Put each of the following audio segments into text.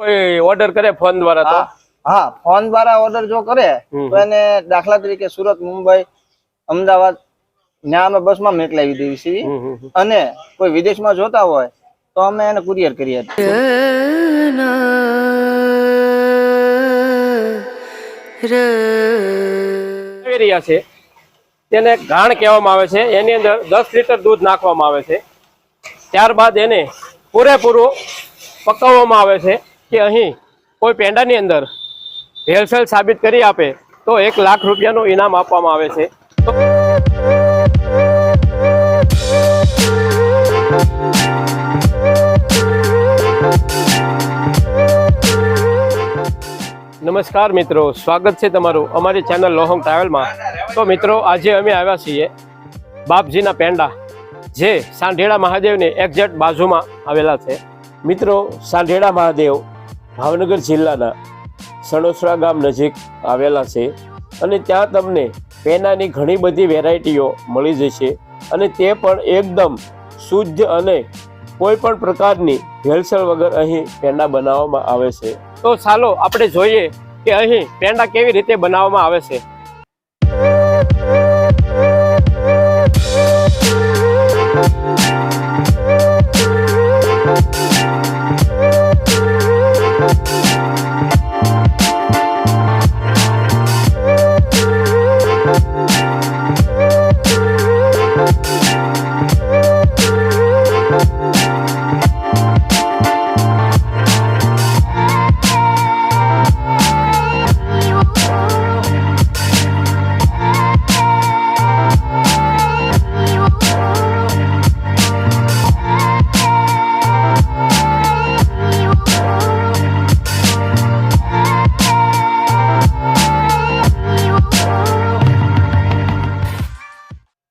કોઈ ઓર્ડર કરે ફોન દ્વારા તો? હા ફોન દ્વારા ઓર્ડર જો કરે તો એને દાખલા તરીકે સુરત મુંબઈ અમદાવાદ ત્યાં અમે બસમાં મોકલાવી દેવી છીએ. અને કોઈ વિદેશમાં જોતા હોય તો અમે એને કુરિયર કરીએ. કેવેરિયા છે. તેને ઘાણ કહેવામાં આવે છે. એની અંદર દસ લીટર દૂધ નાખવામાં આવે છે. ત્યારબાદ એને પૂરેપૂરું પકવવામાં આવે છે. કે અહીં કોઈ પેંડાની અંદર ભેળસેળ સાબિત કરી આપે તો એક લાખ રૂપિયાનું ઇનામ આપવામાં આવે છે. નમસ્કાર મિત્રો, સ્વાગત છે તમારું અમારી ચેનલ લોહંગ ટ્રાવેલમાં. તો મિત્રો, આજે અમે આવ્યા છીએ બાપજીના પેંડા, જે સાંઢેડા મહાદેવની એક્ઝેક્ટ બાજુમાં આવેલા છે. મિત્રો, સાંઢેડા મહાદેવ ભાવનગર જિલ્લાના સણોસરા ગામ નજીક આવેલા છે અને ત્યાં તમને પેંડાની ઘણી બધી વેરાયટીઓ મળી જશે અને તે પણ એકદમ શુદ્ધ અને કોઈ પણ પ્રકારની ભેળસેળ વગર અહીં પેંડા બનાવવામાં આવે છે. તો ચાલો આપણે જોઈએ કે અહીં પેંડા કેવી રીતે બનાવવામાં આવે છે.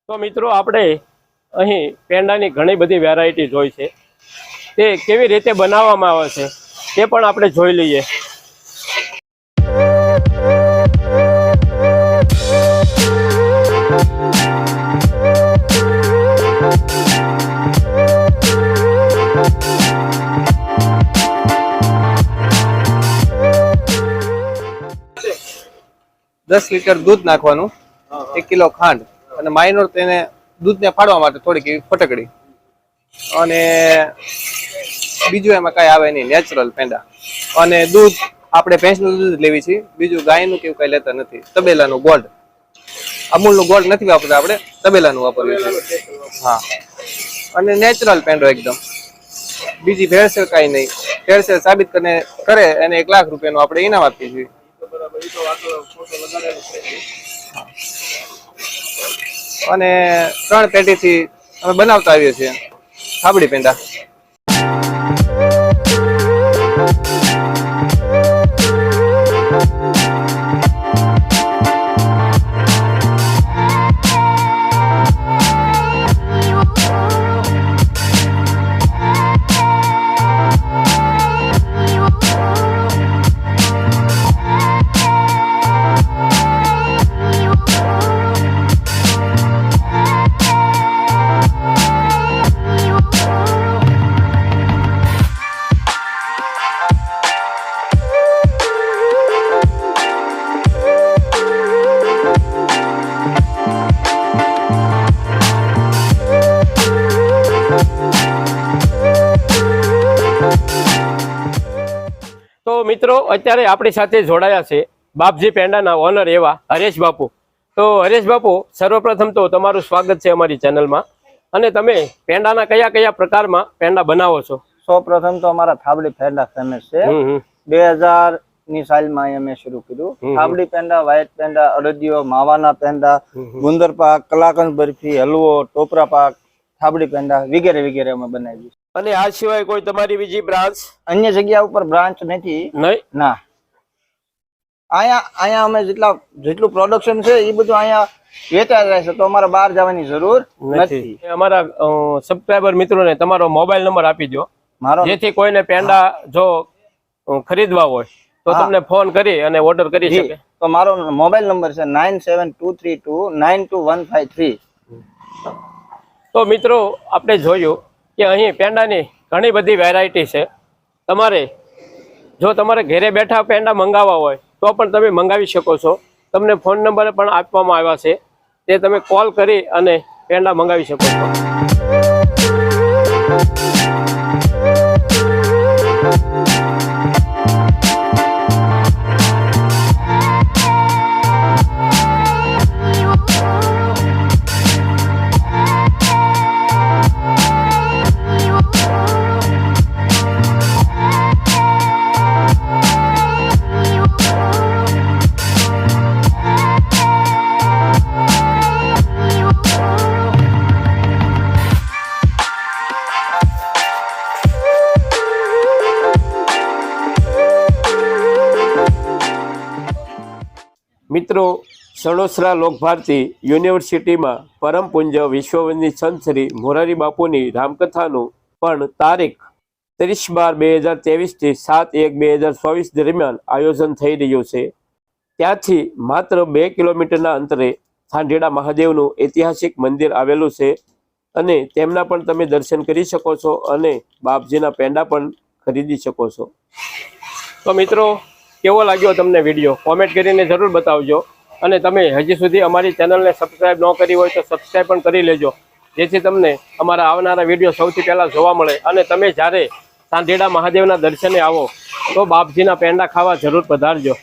તો મિત્રો આપણે અહીં પેંડાની ઘણી બધી વેરાયટી જોઈ છે. તે કેવી રીતે બનાવવામાં આવે છે, તે પણ આપણે જોઈ લઈએ. દસ લીટર દૂધ નાખવાનું, એક કિલો ખાંડ. અને માઇનોર તેને દૂધને ફાડવા માટે થોડીક એવી ફટકડી. અને બીજું એમાં કઈ આવે નહીં નેચરલ પેંડા. અને દૂધ, આપણે ભેંસનું દૂધ લેવી છીએ બીજું ગાયનું કેવું કઈ લેતા નથી. તબેલાનું ગોલ્ડ અમૂલનું ગોલ્ડ નથી વાપરતા આપણે, તબેલાનું વાપરવું હા. અને નેચરલ પેંડો એકદમ. બીજી ભેળસેળ કાંઈ નહીં. ભેળસેળ સાબિત કરીને કરે, એને એક લાખ રૂપિયાનું આપણે ઇનામ આપીએ છીએ. અને ત્રણ પેટીથી અમે બનાવતા આવીએ છીએ. થાબડી પેંડા. મિત્રો અત્યારે આપણી સાથે જોડાયા છે બાપજી પેંડાના ઓનર એવા હરેશ બાપુ. તો હરેશ બાપુ સર્વપ્રથમ તો તમારું સ્વાગત છે અમારી ચેનલમાં. અને તમે પેંડાના કયા કયા પ્રકારમાં પેંડા બનાવો છો? સૌ પ્રથમ તો અમારા થાબડી પેંડા ફેમસ છે. બે હજારની સાલમાં અમે શરૂ કર્યું. થાબડી પેંડા વ્હાઈટ પેંડા અડદિયો માવાના પેંડા ગુંદર પાક કલાકંદ બરફી હલવો ટોપરા પાક થાબડી પેંડા વગેરે વગેરે અમે બનાવી અને આ સિવાય કોઈ તમારી બીજી બ્રાન્ચ? અન્ય જગ્યા ઉપર બ્રાન્ચ નથી. નહીં? ના. અહીંયા અહીંયા અમે જેટલા જેટલું પ્રોડક્શન છે એ બધું અહીંયા વેચાઈ જાય તો અમારે બહાર જવાની જરૂર નથી. નથી. અમારા સબસ્ક્રાઈબર મિત્રોને તમારો મોબાઈલ નંબર આપી દો મારો? જેથી કોઈને પેંડા જો ખરીદવા હોય તો તમને ફોન કરી અને ઓર્ડર કરી શકે. તો મારો મોબાઈલ નંબર છે nine seven two three two nine two one five three. તો મિત્રો, આપણે જોયું કે અહીં પેંડાની ઘણી બધી વેરાયટી છે. તમારે જો તમારે ઘરે બેઠા પેંડા મંગાવવા હોય, તો પણ તમે મંગાવી શકો છો. તમને ફોન નંબર પણ આપવામાં આવ્યા છે. તે તમે કોલ કરી અને પેંડા મંગાવી શકો છો. મિત્રો, સણોસરા લોકભારતી યુનિવર્સિટીમાં પરમ પૂજ્ય વિશ્વવંદિત સંત શ્રી મોરારી બાપુની રામકથાનું પણ તારીખ ત્રીસ બાર બે હજાર ત્રેવીસથી સાત એક બે હજાર ચોવીસ દરમિયાન આયોજન થઈ રહ્યું છે. ત્યાંથી માત્ર બે કિલોમીટરના અંતરે થાંઢેડા મહાદેવનું ઐતિહાસિક મંદિર આવેલું છે અને તેમના પણ તમે દર્શન કરી શકો છો અને બાપજીના પેંડા પણ ખરીદી શકો છો. તો મિત્રો કેવો લાગ્યો તમને વીડિયો કોમેન્ટ કરીને જરૂર બતાવજો. અને તમે હજી સુધી અમારી ચેનલને સબસ્ક્રાઈબ ન કરી હોય તો સબસ્ક્રાઈબ પણ કરી લેજો. જેથી તમને અમારા આવનારા વીડિયો સૌથી પહેલાં જોવા મળે. અને તમે જ્યારે સાંઢેડા મહાદેવના દર્શને આવો, તો બાપજીના પેંડા ખાવા જરૂર પધારજો.